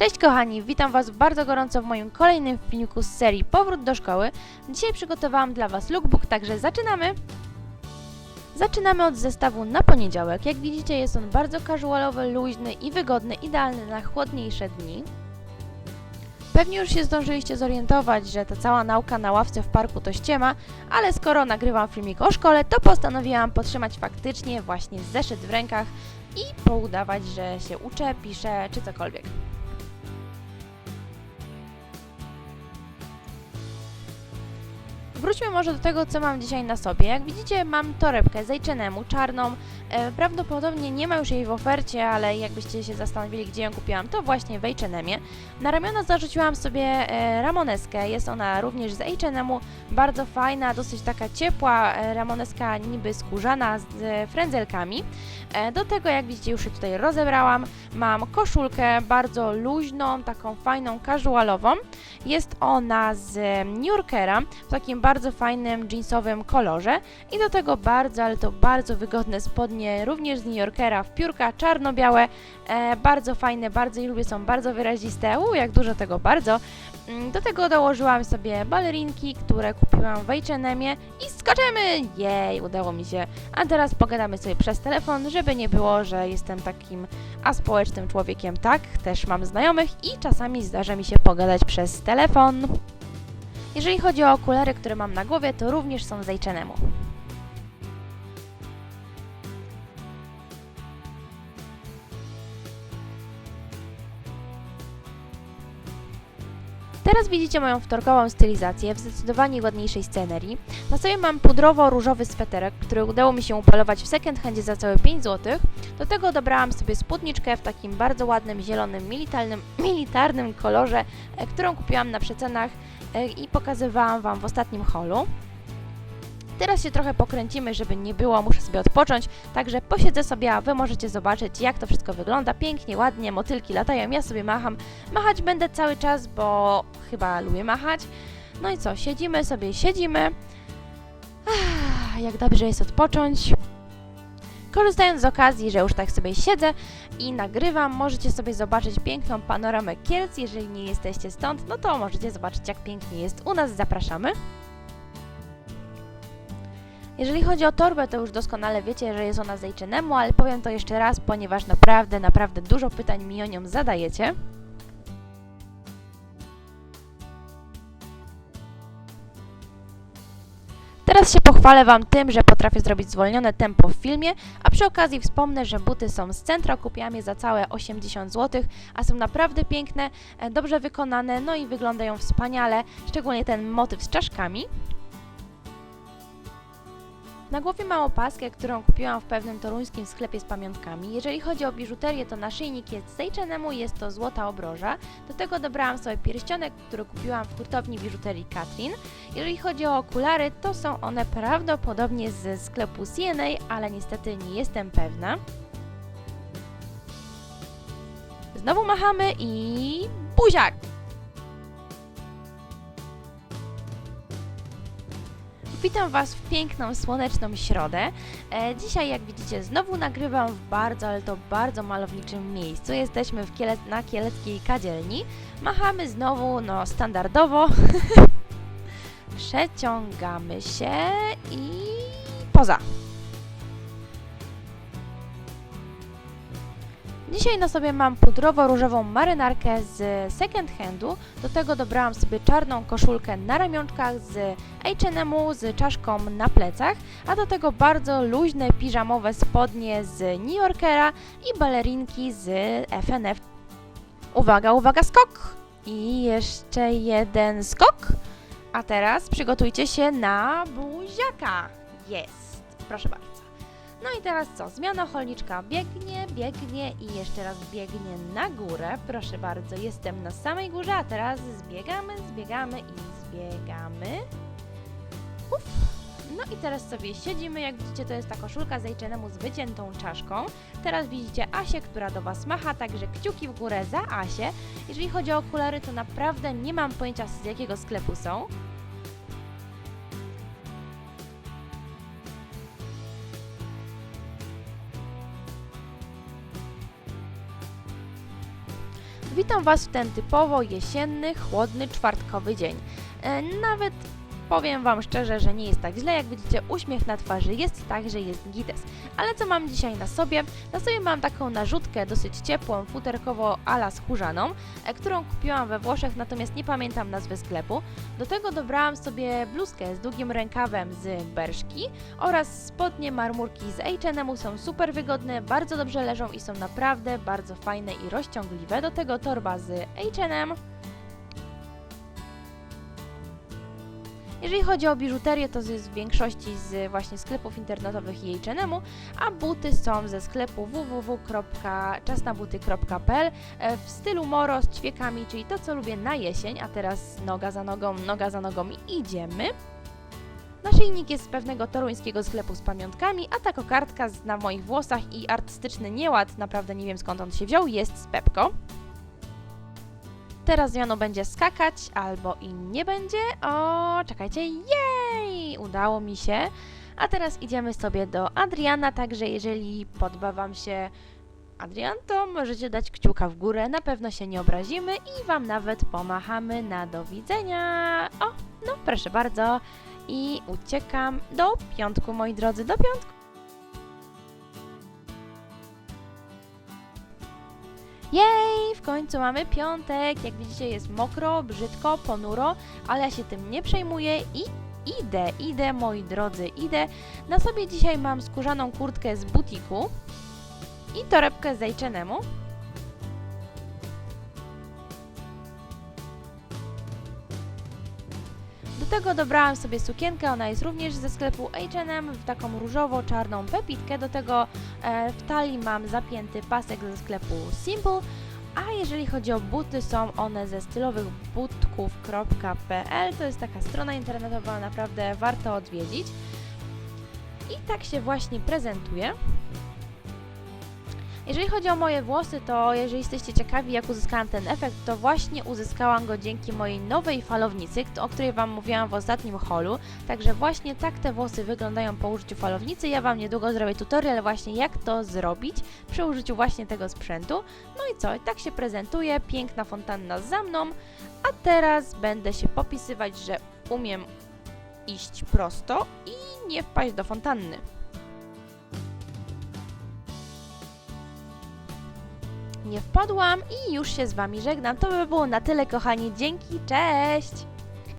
Cześć kochani, witam Was bardzo gorąco w moim kolejnym filmiku z serii Powrót do szkoły. Dzisiaj przygotowałam dla Was lookbook, także zaczynamy! Zaczynamy od zestawu na poniedziałek. Jak widzicie jest on bardzo casualowy, luźny i wygodny, idealny na chłodniejsze dni. Pewnie już się zdążyliście zorientować, że ta cała nauka na ławce w parku to ściema, ale skoro nagrywam filmik o szkole, to postanowiłam potrzymać faktycznie właśnie zeszyt w rękach i poudawać, że się uczę, piszę czy cokolwiek. Wróćmy może do tego, co mam dzisiaj na sobie. Jak widzicie, mam torebkę z H&M-u, czarną. E, prawdopodobnie nie ma już jej w ofercie, ale jakbyście się zastanowili, gdzie ją kupiłam, to właśnie w H&M-ie. Na ramiona zarzuciłam sobie e, ramoneskę. Jest ona również z H&M-u, bardzo fajna, dosyć taka ciepła e, ramoneska, niby skórzana z e, frędzelkami. E, do tego, jak widzicie, już się tutaj rozebrałam. Mam koszulkę bardzo luźną, taką fajną, casualową. Jest ona z New Yorkera w takim bardzo fajnym jeansowym kolorze i do tego bardzo, ale to bardzo wygodne spodnie, również z New Yorkera w piórka czarno-białe, e, bardzo fajne, bardzo je lubię, są bardzo wyraziste, u jak dużo tego bardzo. Mm, Do tego dołożyłam sobie balerinki, które kupiłam w H&M-ie i skaczemy! Jej, udało mi się. A teraz pogadamy sobie przez telefon, żeby nie było, że jestem takim aspołecznym człowiekiem. Tak, też mam znajomych i czasami zdarza mi się pogadać przez telefon. Jeżeli chodzi o okulary, które mam na głowie, to również są z H&M-u. Teraz widzicie moją wtorkową stylizację w zdecydowanie ładniejszej scenerii. Na sobie mam pudrowo-różowy sweterek, który udało mi się upolować w second handzie za całe 5 zł. Do tego dobrałam sobie spódniczkę w takim bardzo ładnym, zielonym, militarnym, militarnym kolorze, e, którą kupiłam na przecenach i pokazywałam Wam w ostatnim holu. Teraz się trochę pokręcimy, żeby nie było, muszę sobie odpocząć, także posiedzę sobie, a Wy możecie zobaczyć, jak to wszystko wygląda. Pięknie, ładnie, motylki latają, ja sobie macham. Machać będę cały czas, bo chyba lubię machać. No i co, siedzimy sobie, siedzimy. Ah, jak dobrze jest odpocząć. Korzystając z okazji, że już tak sobie siedzę i nagrywam, możecie sobie zobaczyć piękną panoramę Kielc. Jeżeli nie jesteście stąd, no to możecie zobaczyć, jak pięknie jest u nas. Zapraszamy. Jeżeli chodzi o torbę, to już doskonale wiecie, że jest ona z H&M, ale powiem to jeszcze raz, ponieważ naprawdę, naprawdę dużo pytań mi o nią zadajecie. Teraz się pochwalę Wam tym, że potrafię zrobić zwolnione tempo w filmie, a przy okazji wspomnę, że buty są z centra, kupiłam je za całe 80 zł, a są naprawdę piękne, e, dobrze wykonane, no i wyglądają wspaniale, szczególnie ten motyw z czaszkami. Na głowie mam opaskę, którą kupiłam w pewnym toruńskim sklepie z pamiątkami. Jeżeli chodzi o biżuterię, to naszyjnik jest H&M-u, jest to złota obroża. Do tego dobrałam sobie pierścionek, który kupiłam w hurtowni biżuterii Katrin. Jeżeli chodzi o okulary, to są one prawdopodobnie ze sklepu CNA, ale niestety nie jestem pewna. Znowu machamy i buziak! Witam Was w piękną, słoneczną środę. E, dzisiaj, jak widzicie, znowu nagrywam w bardzo, ale to bardzo malowniczym miejscu. Jesteśmy w Kiele na Kieleckiej Kadzielni. Machamy znowu, no standardowo. Przeciągamy się i poza. Dzisiaj na sobie mam pudrowo-różową marynarkę z second handu. Do tego dobrałam sobie czarną koszulkę na ramionczkach z H&M-u z czaszką na plecach, a do tego bardzo luźne piżamowe spodnie z New Yorkera i balerinki z FNF. Uwaga, uwaga, skok! I jeszcze jeden skok. A teraz przygotujcie się na buziaka. Jest. Proszę bardzo. No i teraz co? Zmiana holniczka biegnie, biegnie i jeszcze raz biegnie na górę. Proszę bardzo, jestem na samej górze, a teraz zbiegamy, zbiegamy i zbiegamy. Uf. No i teraz sobie siedzimy, jak widzicie to jest ta koszulka z H&M-u z wyciętą czaszką. Teraz widzicie Asię, która do Was macha, także kciuki w górę za Asię. Jeżeli chodzi o okulary, to naprawdę nie mam pojęcia z jakiego sklepu są. Witam Was w ten typowo jesienny, chłodny, czwartkowy dzień. E, Nawet powiem Wam szczerze, że nie jest tak źle. Jak widzicie, uśmiech na twarzy jest tak, że jest gites. Ale co mam dzisiaj na sobie? Na sobie mam taką narzutkę dosyć ciepłą, futerkowo ala skórzaną, e, którą kupiłam we Włoszech, natomiast nie pamiętam nazwy sklepu. Do tego dobrałam sobie bluzkę z długim rękawem z Berszki oraz spodnie marmurki z H&M są super wygodne, bardzo dobrze leżą i są naprawdę bardzo fajne i rozciągliwe. Do tego torba z H&M. Jeżeli chodzi o biżuterię, to jest w większości z właśnie sklepów internetowych i H&M-u, a buty są ze sklepu www.czasnabuty.pl e, w stylu moro z ćwiekami, czyli to co lubię na jesień, a teraz noga za nogą, noga za nogą idziemy. Naszyjnik jest z pewnego toruńskiego sklepu z pamiątkami, a ta kokardka na moich włosach i artystyczny nieład, naprawdę nie wiem skąd on się wziął, jest z Pepko. Teraz Jano będzie skakać, albo i nie będzie. O, czekajcie, jej! Udało mi się. A teraz idziemy sobie do Adriana, także jeżeli podoba Wam się Adrian, to możecie dać kciuka w górę, na pewno się nie obrazimy i Wam nawet pomachamy na do widzenia. O, no proszę bardzo. I uciekam do piątku, moi drodzy, do piątku. Jej, w końcu mamy piątek. Jak widzicie, jest mokro, brzydko, ponuro, ale ja się tym nie przejmuję i idę, idę, moi drodzy, idę. Na sobie dzisiaj mam skórzaną kurtkę z butiku i torebkę z H&M-u. Do tego dobrałam sobie sukienkę, ona jest również ze sklepu H&M w taką różowo-czarną pepitkę. Do tego e, w talii mam zapięty pasek ze sklepu Simple. A jeżeli chodzi o buty, są one ze stylowych butków.pl. To jest taka strona internetowa, naprawdę warto odwiedzić. I tak się właśnie prezentuje. Jeżeli chodzi o moje włosy, to jeżeli jesteście ciekawi, jak uzyskałam ten efekt, to właśnie uzyskałam go dzięki mojej nowej falownicy, o której Wam mówiłam w ostatnim holu. Także właśnie tak te włosy wyglądają po użyciu falownicy. Ja Wam niedługo zrobię tutorial właśnie jak to zrobić przy użyciu właśnie tego sprzętu. No i co, tak się prezentuje, piękna fontanna za mną, a teraz będę się popisywać, że umiem iść prosto i nie wpaść do fontanny. Nie wpadłam i już się z Wami żegnam. To by było na tyle, kochani. Dzięki, cześć!